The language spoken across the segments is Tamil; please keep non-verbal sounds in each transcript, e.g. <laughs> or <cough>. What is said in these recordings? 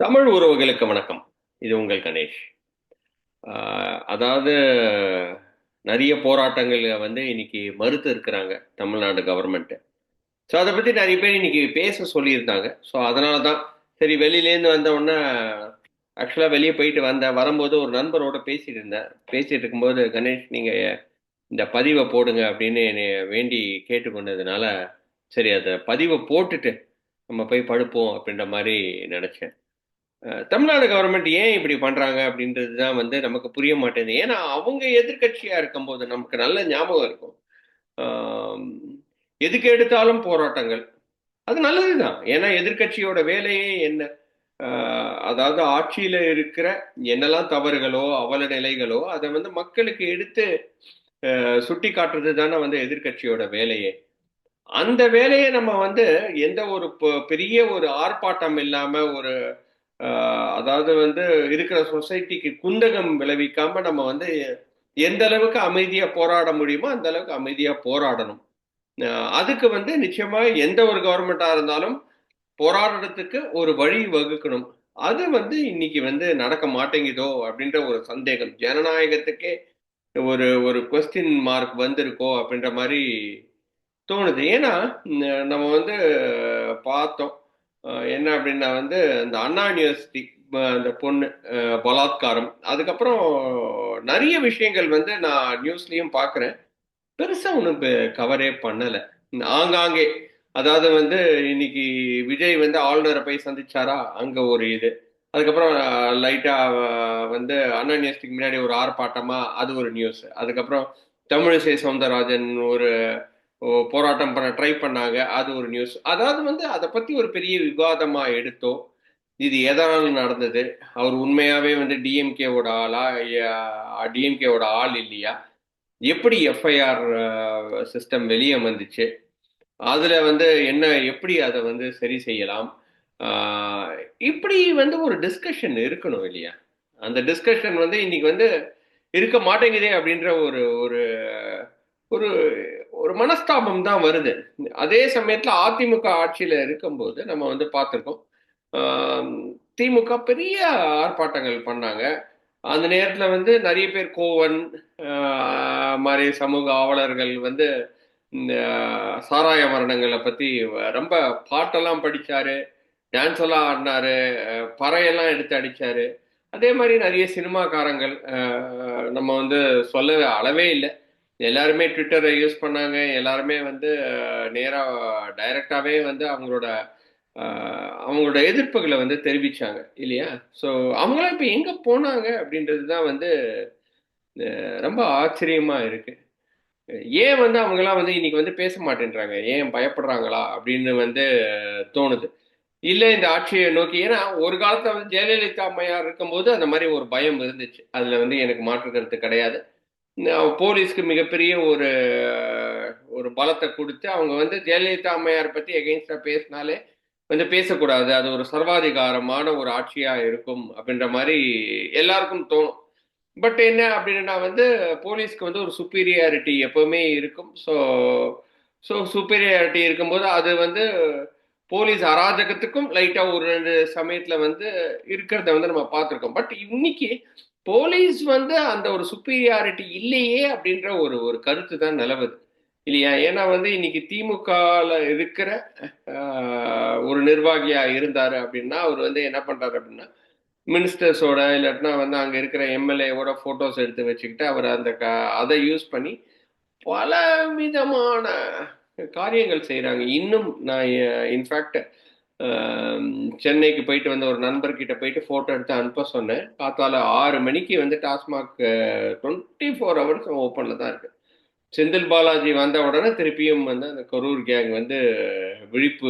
தமிழ் உறவுகளுக்கு வணக்கம். இது உங்கள் கணேஷ். அதாவது நிறைய போராட்டங்கள் வந்து இன்னைக்கு மறுத்து இருக்கிறாங்க தமிழ்நாடு கவர்மெண்ட்டு ஸோ அதை பற்றி நிறைய பேர் இன்னைக்கு பேச சொல்லியிருந்தாங்க. ஸோ அதனால தான் சரி வெளியிலேருந்து வந்த உடனே ஆக்சுவலாக வெளியே போயிட்டு வந்தேன் வரும்போது ஒரு நண்பரோட பேசிட்டு இருந்தேன் பேசிட்டு இருக்கும்போது கணேஷ் நீங்கள் இந்த பதிவை போடுங்க அப்படின்னு என்னை வேண்டி கேட்டுக்கொண்டதுனால சரி அதை பதிவை போட்டுட்டு நம்ம போய் படுப்போம் அப்படின்ற மாதிரி நினச்சேன். தமிழ்நாடு கவர்மெண்ட் ஏன் இப்படி பண்றாங்க அப்படின்றது தான் வந்து நமக்கு புரிய மாட்டேங்குது. ஏன்னா அவங்க எதிர்க்கட்சியா இருக்கும்போது நமக்கு நல்ல ஞாபகம் இருக்கும். எதுக்கு எடுத்தாலும் போராட்டங்கள். அது நல்லதுதான் ஏன்னா எதிர்க்கட்சியோட வேலையே என்ன? அதாவது ஆட்சியில இருக்கிற என்னெல்லாம் தவறுகளோ அவல நிலைகளோ அதை வந்து மக்களுக்கு எடுத்து சுட்டி காட்டுறது தானே வந்து எதிர்க்கட்சியோட வேலையே. அந்த வேலையை நம்ம வந்து எந்த ஒரு பெரிய ஒரு ஆர்ப்பாட்டம் இல்லாம ஒரு அதாவது வந்து இருக்கிற சொசைட்டிக்கு குந்தகம் விளைவிக்காம நம்ம வந்து எந்த அளவுக்கு அமைதியா போராட முடியுமோ அந்த அளவுக்கு அமைதியா போராடணும். அதுக்கு வந்து நிச்சயமா எந்த ஒரு கவர்மெண்டா இருந்தாலும் போராடுறதுக்கு ஒரு வழி வகுக்கணும். அது வந்து இன்னைக்கு வந்து நடக்க மாட்டேங்குதோ அப்படின்ற ஒரு சந்தேகம். ஜனநாயகத்துக்கே ஒரு ஒரு கொஸ்டின் மார்க் வந்திருக்கோ அப்படின்ற மாதிரி தோணுது. ஏன்னா நம்ம வந்து பார்த்தோம். என்ன அப்படின்னா வந்து இந்த அண்ணா யூனிவர்சிட்டி அந்த பொண்ணு பலாத்காரம். அதுக்கப்புறம் நிறைய விஷயங்கள் வந்து நான் நியூஸ்லயும் பார்க்குறேன் பெருசா ஒன்றும் கவரே பண்ணல. ஆங்காங்கே அதாவது வந்து இன்னைக்கு விஜய் வந்து ஆளுநரை போய் சந்திச்சாரா? அங்க ஒரு இது. அதுக்கப்புறம் லைட்டா வந்து அண்ணா யூனிவர்சிட்டிக்கு முன்னாடி ஒரு ஆர்ப்பாட்டமா அது ஒரு நியூஸ் அதுக்கப்புறம் தமிழிசை சவுந்தரராஜன் ஒரு போராட்டம் பண்ண ட்ரை பண்ணாங்க. அது ஒரு நியூஸ் அதாவது வந்து அதை பற்றி ஒரு பெரிய விவாதமாக எடுத்தோ இது எதனால் நடந்தது? அவர் உண்மையாகவே வந்து டிஎம்கேவோட ஆளா? டிஎம்கேவோட ஆள் இல்லையா? எப்படி எஃப்ஐஆர் சிஸ்டம் வெளியே வந்துச்சு? அதில் வந்து என்ன எப்படி அதை வந்து சரி செய்யலாம்? இப்படி வந்து ஒரு டிஸ்கஷன் இருக்கணும் இல்லையா? அந்த டிஸ்கஷன் வந்து இன்னைக்கு வந்து இருக்க மாட்டேங்குதே அப்படின்ற ஒரு ஒரு ஒரு ஒரு மனஸ்தாபம் தான் வருது. அதே சமயத்துல அதிமுக ஆட்சியில இருக்கும்போது நம்ம வந்து பார்த்துருக்கோம். திமுக பெரிய ஆர்ப்பாட்டங்கள் பண்ணாங்க. அந்த நேரத்துல வந்து நிறைய பேர் கோவன் மாதிரி சமூக ஆவலர்கள் வந்து இந்த சாராய மரணங்களை பத்தி ரொம்ப பாட்டெல்லாம் படிச்சாரு. டான்ஸ் எல்லாம் ஆடினாரு. பறையெல்லாம் எடுத்து அடிச்சாரு. அதே மாதிரி நிறைய சினிமாக்காரங்கள் நம்ம வந்து சொல்ல அளவே இல்லை. எல்லாருமே ட்விட்டரை யூஸ் பண்ணாங்க. எல்லாருமே வந்து நேராக டைரக்டாகவே வந்து அவங்களோட அவங்களோட எதிர்ப்புகளை வந்து தெரிவிச்சாங்க இல்லையா? ஸோ அவங்களாம் இப்போ எங்கே போனாங்க அப்படின்றது தான் வந்து ரொம்ப ஆச்சரியமாக இருக்கு. ஏன் வந்து அவங்கெல்லாம் வந்து இன்னைக்கு வந்து பேச மாட்டேன்றாங்க? ஏன் பயப்படுறாங்களா அப்படின்னு வந்து தோணுது. இல்லை இந்த ஆட்சியை நோக்கி ஏன்னா ஒரு காலத்தில் வந்து ஜெயலலிதா அம்மையார் இருக்கும்போது அந்த மாதிரி ஒரு பயம் இருந்துச்சு. அதில் வந்து எனக்கு மாற்று கருத்து கிடையாது. போலீஸ்க்கு மிகப்பெரிய ஒரு ஒரு பலத்தை கொடுத்து அவங்க வந்து ஜெயலலிதா அம்மையார் பத்தி எகெயின்ஸ்டா பேசினாலே வந்து பேசக்கூடாது. அது ஒரு சர்வாதிகாரமான ஒரு ஆட்சியா இருக்கும் அப்படின்ற மாதிரி எல்லாருக்கும் தோணும். பட் என்ன அப்படின்னா வந்து போலீஸ்க்கு வந்து ஒரு சுப்பீரியாரிட்டி எப்பவுமே இருக்கும். ஸோ ஸோ சுப்பீரியாரிட்டி இருக்கும்போது அது வந்து போலீஸ் அராஜகத்துக்கும் லைட்டா ஒரு ரெண்டு சமயத்துல வந்து இருக்கிறத வந்து நம்ம பார்த்துருக்கோம். பட் இன்னைக்கு போலீஸ் வந்து அந்த ஒரு சுப்பீரியாரிட்டி இல்லையே அப்படின்ற ஒரு ஒரு கருத்து தான் நிலவுது. இல்லையா? ஏன்னா வந்து இன்னைக்கு திமுகவில் இருக்கிற ஒரு நிர்வாகியா இருந்தாரு அப்படின்னா அவர் வந்து என்ன பண்றாரு அப்படின்னா மினிஸ்டர்ஸோட இல்லாட்டினா வந்து அங்கே இருக்கிற எம்எல்ஏவோட போட்டோஸ் எடுத்து வச்சுக்கிட்டு அவர் அந்த க- அதை யூஸ் பண்ணி பல விதமான காரியங்கள் செய்கிறாங்க இன்னும் நான் இன்ஃபேக்ட் சென்னைக்கு போயிட்டு வந்த ஒரு நண்பர்கிட்ட போயிட்டு போட்டோ எடுத்து அனுப்ப சொன்னேன். காத்தால ஆறு மணிக்கு வந்து டாஸ்மாக் டுவெண்ட்டி ஃபோர் ஹவர்ஸ் ஓப்பனில் தான் இருக்கு. செந்தில் பாலாஜி வந்த உடனே திருப்பியும் வந்து அந்த கரூர் கேங் வந்து விழிப்பு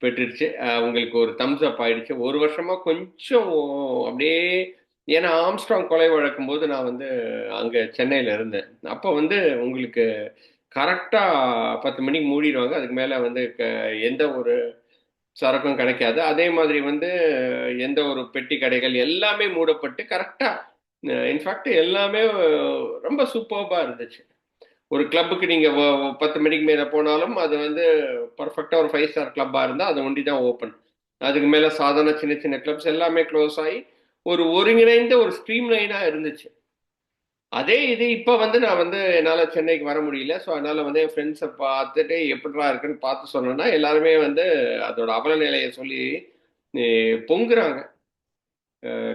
பெற்றுடுச்சு. அவங்களுக்கு ஒரு தம்ஸ் அப் ஆயிடுச்சு. ஒரு வருஷமா கொஞ்சம் அப்படியே ஏன்னா ஆம்ஸ்ட்ராங் கொலை வழக்கும் போது நான் வந்து அங்கே சென்னையில் இருந்தேன். அப்போ வந்து உங்களுக்கு கரெக்டாக பத்து மணிக்கு மூடிடுவாங்க. அதுக்கு மேலே வந்து க- எந்த ஒரு சரக்கும் கிடைக்காது. அதே மாதிரி வந்து எந்த ஒரு பெட்டி கடைகள் எல்லாமே மூடப்பட்டு கரெக்டாக இன்ஃபேக்ட் எல்லாமே ரொம்ப சூப்பர்பாக இருந்துச்சு. ஒரு கிளப்புக்கு நீங்கள் பத்து மணிக்கு மேலே போனாலும் அது வந்து பர்ஃபெக்டாக ஒரு ஃபைவ் ஸ்டார் கிளப்பாக இருந்தால் அது ஒண்டி தான் ஓப்பன் அதுக்கு மேலே சாதாரண சின்ன சின்ன கிளப்ஸ் எல்லாமே க்ளோஸ் ஆகி ஒரு ஒருங்கிணைந்த ஒரு ஸ்ட்ரீம் லைனாக இருந்துச்சு. அதே இது இப்போ வந்து நான் வந்து என்னால் சென்னைக்கு வர முடியல. ஸோ அதனால் வந்து என் ஃப்ரெண்ட்ஸை பார்த்துட்டு எப்படிலாம் இருக்குன்னு பார்த்து சொன்னேன்னா எல்லாருமே வந்து அதோட அவல நிலையை சொல்லி பொங்குறாங்க.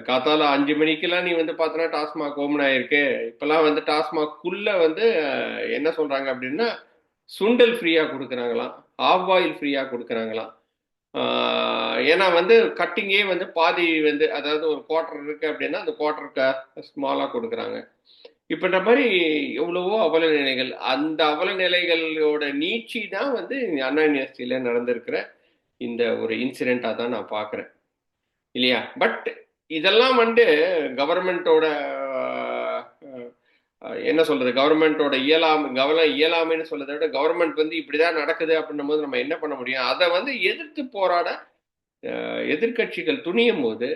காத்தால அஞ்சு மணிக்கெல்லாம் நீ வந்து பார்த்தனா டாஸ்மாக் ஓமன் ஆயிருக்கு. இப்போல்லாம் வந்து டாஸ்மாக்குள்ள வந்து என்ன சொல்கிறாங்க அப்படின்னா சுண்டல் ஃப்ரீயாக கொடுக்குறாங்களாம். ஆஃப் ஆயில் ஃப்ரீயாக கொடுக்குறாங்களாம். ஏன்னா வந்து கட்டிங்கே வந்து பாதி வந்து அதாவது ஒரு குவார்டர் இருக்கு அப்படின்னா அந்த குவார்டருக்கு ஸ்மாலாக கொடுக்குறாங்க. இப்பன்ற மாதிரி எவ்வளவோ அவல நிலைகள் அந்த அவல நிலைகளோட நீட்சி தான் வந்து அண்ணா யூனிவர்சிட்டியில் நடந்திருக்கிற இந்த ஒரு இன்சிடெண்ட்டாக தான் நான் பார்க்குறேன். இல்லையா? பட் இதெல்லாம் வந்து கவர்மெண்ட்டோட என்ன சொல்றது? கவர்மெண்ட்டோட இயலாம கவனம் இயலாமைன்னு சொல்றதை விட கவர்மெண்ட் வந்து இப்படிதான் நடக்குது அப்படின்னும் போது நம்ம என்ன பண்ண முடியும்? அதை வந்து எதிர்த்து போராட எதிர்கட்சிகள் எதிர்க்கட்சிகள் துணியும் போது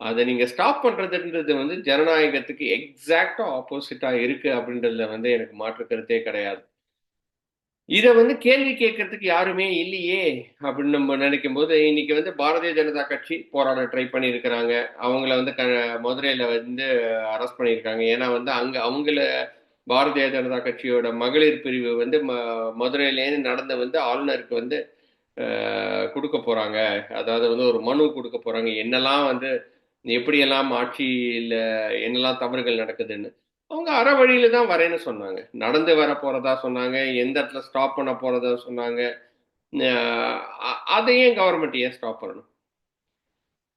அதை நீங்க ஸ்டாப் பண்றதுன்றது வந்து ஜனநாயகத்துக்கு எக்ஸாக்டா ஆப்போசிட்டா இருக்கு அப்படின்றதுல வந்து எனக்கு மாற்று கருத்தே கிடையாது. இதை வந்து கேள்வி கேட்கறதுக்கு யாருமே இல்லையே அப்படின்னு நம்ம நினைக்கும் போது இன்னைக்கு வந்து பாரதிய ஜனதா கட்சி போராட ட்ரை பண்ணியிருக்கிறாங்க. அவங்கள வந்து க மதுரையில வந்து அரெஸ்ட் பண்ணியிருக்காங்க. ஏன்னா வந்து அங்க அவங்கள பாரதிய ஜனதா கட்சியோட மகளிர் பிரிவு வந்து ம மதுரையிலேருந்து நடந்து வந்து ஆளுநருக்கு வந்து கொடுக்க போறாங்க. அதாவது வந்து ஒரு மனு கொடுக்க போறாங்க. என்னெல்லாம் வந்து எப்படியெல்லாம் ஆட்சியில் என்னெல்லாம் தவறுகள் நடக்குதுன்னு அவங்க அற வழியில தான் வரேன்னு சொன்னாங்க. நடந்து வர போறதா சொன்னாங்க எந்த இடத்துல ஸ்டாப் பண்ண போறதா சொன்னாங்க. அதையும் கவர்மெண்ட் ஏன் ஸ்டாப் பண்ணணும்?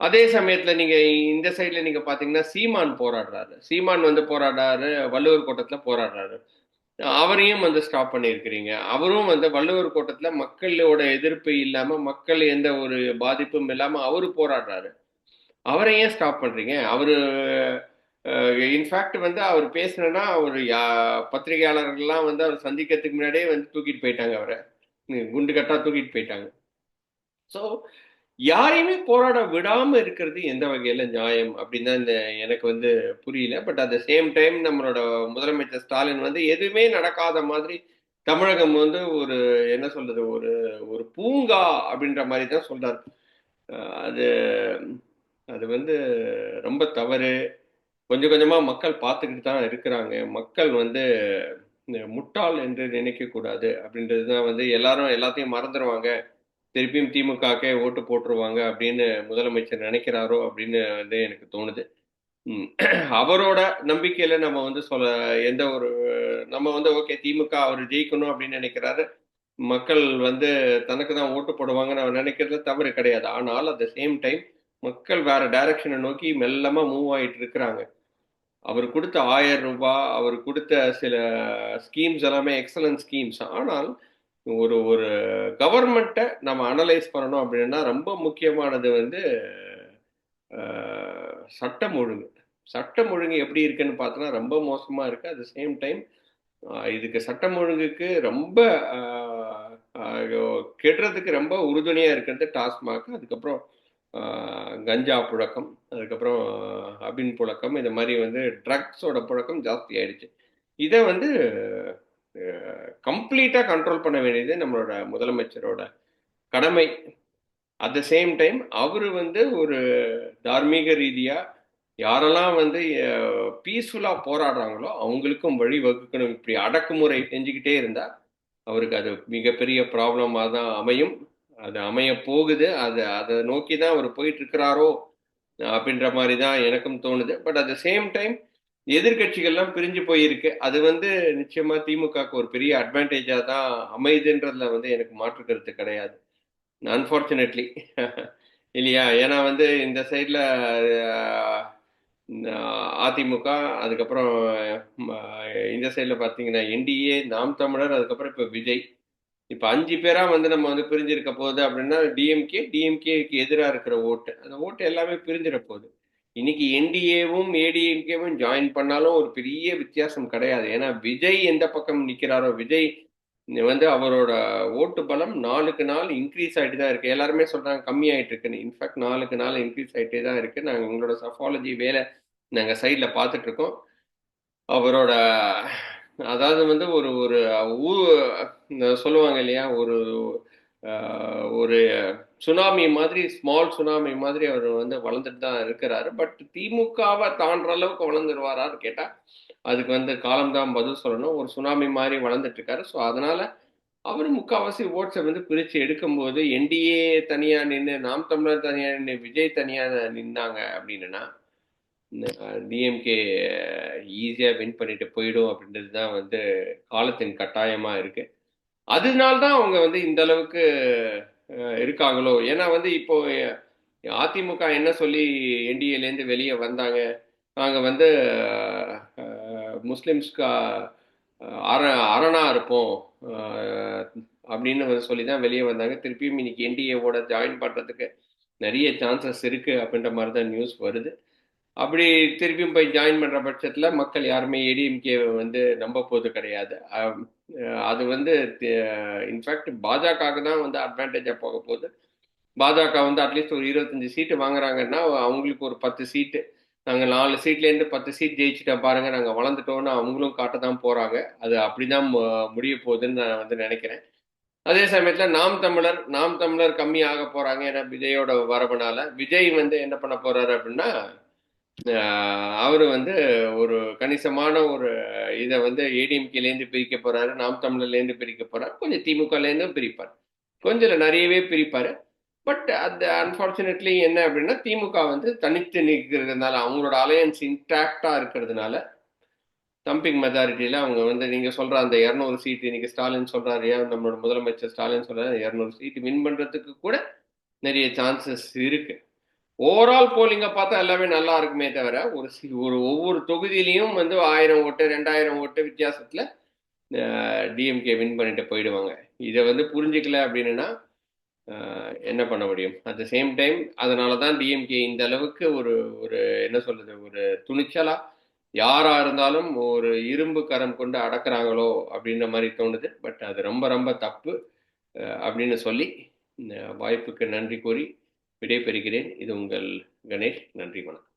அதே சமயத்துல நீங்க இந்த சைடுல நீங்க பாத்தீங்கன்னா சீமான் போராடுறாரு. சீமான் வந்து போராடுறாரு வள்ளுவர் கோட்டத்துல போராடுறாரு. அவரையும் வந்து ஸ்டாப் பண்ணியிருக்கிறீங்க. அவரும் வந்து வள்ளுவர் கோட்டத்துல மக்களோட எதிர்ப்பு இல்லாம மக்கள் எந்த ஒரு பாதிப்பும் இல்லாம அவரு போராடுறாரு. அவரை ஏன் ஸ்டாப் பண்ணுறீங்க அவர் இன்ஃபேக்ட் வந்து அவர் பேசினா அவர் யா பத்திரிகையாளர்கள்லாம் வந்து அவர் சந்திக்கிறதுக்கு முன்னாடியே வந்து தூக்கிட்டு போயிட்டாங்க அவரை. குண்டு கட்டா தூக்கிட்டு போயிட்டாங்க. ஸோ யாரையுமே போராட விடாமல் இருக்கிறது எந்த வகையில் நியாயம் அப்படின்னு தான் இந்த எனக்கு வந்து புரியல. But at the same time நம்மளோட முதலமைச்சர் ஸ்டாலின் வந்து எதுவுமே நடக்காத மாதிரி தமிழகம் வந்து ஒரு என்ன சொல்றது ஒரு ஒரு பூங்கா அப்படின்ற மாதிரி தான் சொல்றாரு. அது அது வந்து ரொம்ப தவறு. கொஞ்சம் கொஞ்சமா மக்கள் பார்த்துக்கிட்டு தான் இருக்கிறாங்க. மக்கள் வந்து முட்டாள் என்று நினைக்க கூடாது அப்படின்றது தான் வந்து எல்லாரும் எல்லாத்தையும் மறந்துடுவாங்க திருப்பியும் திமுகக்கே ஓட்டு போட்டுருவாங்க அப்படின்னு முதலமைச்சர் நினைக்கிறாரோ அப்படின்னு வந்து எனக்கு தோணுது. அவரோட நம்பிக்கையில நம்ம வந்து சொல்ல எந்த ஒரு நம்ம வந்து ஓகே திமுக அவர் ஜெயிக்கணும் அப்படின்னு நினைக்கிறாரு. மக்கள் வந்து தனக்கு தான் ஓட்டு போடுவாங்கன்னு அவர் நினைக்கிறது தவறு கிடையாது. ஆனால் அட் த சேம் டைம் மக்கள் வேற டைரக்ஷனை நோக்கி மெல்லமா மூவ் ஆயிட்டு இருக்கிறாங்க. அவர் கொடுத்த ஆயிரம் ரூபாய் அவர் கொடுத்த சில ஸ்கீம்ஸ் எல்லாமே எக்ஸலன்ட் ஸ்கீம்ஸ் ஆனால் ஒரு ஒரு கவர்மெண்ட்டை நம்ம அனலைஸ் பண்ணணும் அப்படின்னா ரொம்ப முக்கியமானது வந்து சட்டம் ஒழுங்கு. சட்டம் ஒழுங்கு எப்படி இருக்குன்னு பார்த்தோன்னா ரொம்ப மோசமாக இருக்குது அட் த சேம் டைம் இதுக்கு சட்டம் ஒழுங்குக்கு ரொம்ப கெட்டுறதுக்கு கெடுறதுக்கு ரொம்ப உறுதுணையாக இருக்கிறது டாஸ்மாக். அதுக்கப்புறம் கஞ்சா புழக்கம் அதுக்கப்புறம் அபின் புழக்கம் இந்த மாதிரி வந்து ட்ரக்ஸோட புழக்கம் ஜாஸ்தி ஆயிடுச்சு. இதை வந்து கம்ப்ளீட்டாக கண்ட்ரோல் பண்ண வேண்டியது நம்மளோட முதலமைச்சரோட கடமை. அட் த சேம் டைம் அவர் வந்து ஒரு தார்மீக ரீதியாக யாரெல்லாம் வந்து பீஸ்ஃபுல்லாக போராடுறாங்களோ அவங்களுக்கும் வழி வகுக்கணும். இப்படி அடக்குமுறை செஞ்சுக்கிட்டே இருந்தால் அவருக்கு அது மிகப்பெரிய ப்ராப்ளமாக தான் அமையும். அது அமைய போகுது அது அதை நோக்கி தான் அவர் போயிட்டு இருக்கிறாரோ அப்படின்ற மாதிரி தான் எனக்கும் தோணுது. But at the same time எதிர்கட்சிகள்லாம் பிரிஞ்சு போயிருக்கு. அது வந்து நிச்சயமா திமுகவுக்கு ஒரு பெரிய அட்வான்டேஜா தான் அமைதுன்றதுல வந்து எனக்கு மாற்று கருத்து கிடையாது. அன்பார்ச்சுனேட்லி <laughs> இல்லையா? ஏன்னா வந்து இந்த சைடில் அதிமுக அதுக்கப்புறம் இந்த சைடில் பார்த்தீங்கன்னா என்டிஏ நாம் தமிழர் அதுக்கப்புறம் இப்போ விஜய். இப்போ அஞ்சு பேராக வந்து நம்ம வந்து பிரிஞ்சிருக்க போகுது அப்படின்னா டிஎம்கே டிஎம்கேக்கு எதிராக இருக்கிற ஓட்டு. அந்த ஓட்டு எல்லாமே பிரிஞ்சிட போகுது. இன்னைக்கு என்டிஏவும் ஏடிஎம்கேவும் ஜாயின் பண்ணாலும் ஒரு பெரிய வித்தியாசம் கிடையாது. ஏன்னா விஜய் எந்த பக்கம் நிற்கிறாரோ விஜய் வந்து அவரோட ஓட்டு பலம் நாளுக்கு நாள் இன்க்ரீஸ் ஆகிட்டு தான் இருக்கு. எல்லாருமே சொல்றாங்க கம்மி ஆகிட்டு இருக்குன்னு. இன்ஃபேக்ட் நாளுக்கு நாள் இன்க்ரீஸ் ஆகிட்டே தான் இருக்கு. நாங்கள் எங்களோட சஃபாலஜி வேலை நாங்கள் சைடில் பார்த்துட்டு இருக்கோம். அவரோட அதாவது வந்து ஒரு ஒரு ஊ சொல்லுவாங்க இல்லையா ஒரு ஒரு சுனாமி மாதிரி ஸ்மால் சுனாமி மாதிரி அவர் வந்து வளர்ந்துட்டு தான் இருக்கிறாரு. பட் திமுகவை தாண்டுற அளவுக்கு வளர்ந்துருவாரான்னு கேட்டால் அதுக்கு வந்து காலம்தான் பதில் சொல்லணும். ஒரு சுனாமி மாதிரி வளர்ந்துட்டு இருக்காரு. ஸோ அதனால அவர் முக்கால்வாசி ஓட்ஸை வந்து பிரித்து எடுக்கும்போது என்டிஏ தனியாக நின்று நாம் தமிழர் தனியாக நின்று விஜய் தனியாக நின்னாங்க அப்படின்னா டிஎம்கே ஈஸியாக வின் பண்ணிட்டு போயிடும் அப்படின்றது தான் வந்து காலத்தின் கட்டாயமாக இருக்கு. அதனால தான் அவங்க வந்து இந்த அளவுக்கு இருக்காங்களோ? ஏன்னா வந்து இப்போ அதிமுக என்ன சொல்லி என்டிஏலேருந்து வெளியே வந்தாங்க. நாங்கள் வந்து அஹ், முஸ்லிம்ஸ்க்கு அர அரணா இருப்போம். அப்படின்னு வந்து சொல்லி தான் வெளியே வந்தாங்க. திருப்பியும் இன்னைக்கு என்டிஏவோட ஜாயின் பண்ணுறதுக்கு நிறைய சான்சஸ் இருக்குது அப்படின்ற மாதிரி தான் நியூஸ் வருது. அப்படி திருப்பியும் போய் ஜாயின் பண்ணுற பட்சத்தில் மக்கள் யாருமே ஏடிஎம்கே வந்து நம்ப போது கிடையாது அது வந்து இன்ஃபேக்ட் பாஜகவுக்கு தான் வந்து அட்வான்டேஜாக போக போகுது. பாஜக வந்து அட்லீஸ்ட் ஒரு இருபத்தஞ்சு சீட்டு வாங்குறாங்கன்னா அவங்களுக்கு ஒரு பத்து சீட்டு நாங்கள் நாலு சீட்லேருந்து பத்து சீட் ஜெயிச்சுட்டா பாருங்க நாங்கள் வளர்ந்துட்டோம்னு அவங்களும் காட்ட தான் போகிறாங்க அது அப்படிதான் மு- முடிய போகுதுன்னு நான் வந்து நினைக்கிறேன். அதே சமயத்தில் நாம் தமிழர் நாம் தமிழர் கம்மி ஆக போகிறாங்க ஏன்னா விஜயோட வரவுனால விஜய் வந்து என்ன பண்ண போறாரு அப்படின்னா அவர் வந்து ஒரு கணிசமான ஒரு இதை வந்து ஏடிஎம்கேலேருந்து பிரிக்க போறாரு நாம் தமிழர்லேருந்து பிரிக்க போறாரு கொஞ்சம் திமுகலேருந்தும் பிரிப்பார். கொஞ்சம் நிறையவே பிரிப்பார். பட் அந்த அன்ஃபார்ச்சுனேட்லி என்ன அப்படின்னா திமுக வந்து தனித்து நிற்கிறதுனால அவங்களோட அலையன்ஸ் இன்டாக்டாக இருக்கிறதுனால தம்பிங் மெஜாரிட்டியில் அவங்க வந்து நீங்கள் சொல்கிற அந்த இரநூறு சீட்டு இன்னைக்கு ஸ்டாலின் சொல்கிறாரு ஏன் நம்மளோட முதலமைச்சர் ஸ்டாலின் சொல்கிறாரு இரநூறு சீட்டு வின் பண்ணுறதுக்கு கூட நிறைய சான்சஸ் இருக்குது ஓவரால் போலிங்கை பார்த்தா எல்லாமே நல்லா இருக்குமே தவிர ஒரு ஒரு ஒவ்வொரு தொகுதியிலையும் வந்து ஆயிரம் ஓட்டு ரெண்டாயிரம் ஓட்டு வித்தியாசத்தில் டிஎம்கே வின் பண்ணிட்டு போயிடுவாங்க. இதை வந்து புரிஞ்சுக்கல அப்படின்னா என்ன பண்ண முடியும்? அட் த சேம் டைம் அதனால தான் டிஎம்கே இந்த அளவுக்கு ஒரு ஒரு என்ன சொல்றது ஒரு துணிச்சலா யாரா இருந்தாலும் ஒரு இரும்பு கரம் கொண்டு அடக்குறாங்களோ அப்படின்ற மாதிரி தோணுது. பட் அது ரொம்ப ரொம்ப தப்பு அப்படின்னு சொல்லி வாய்ப்புக்கு நன்றி கூறி விடைபெறுகிறேன். இது உங்கள் கணேஷ். நன்றி வணக்கம்.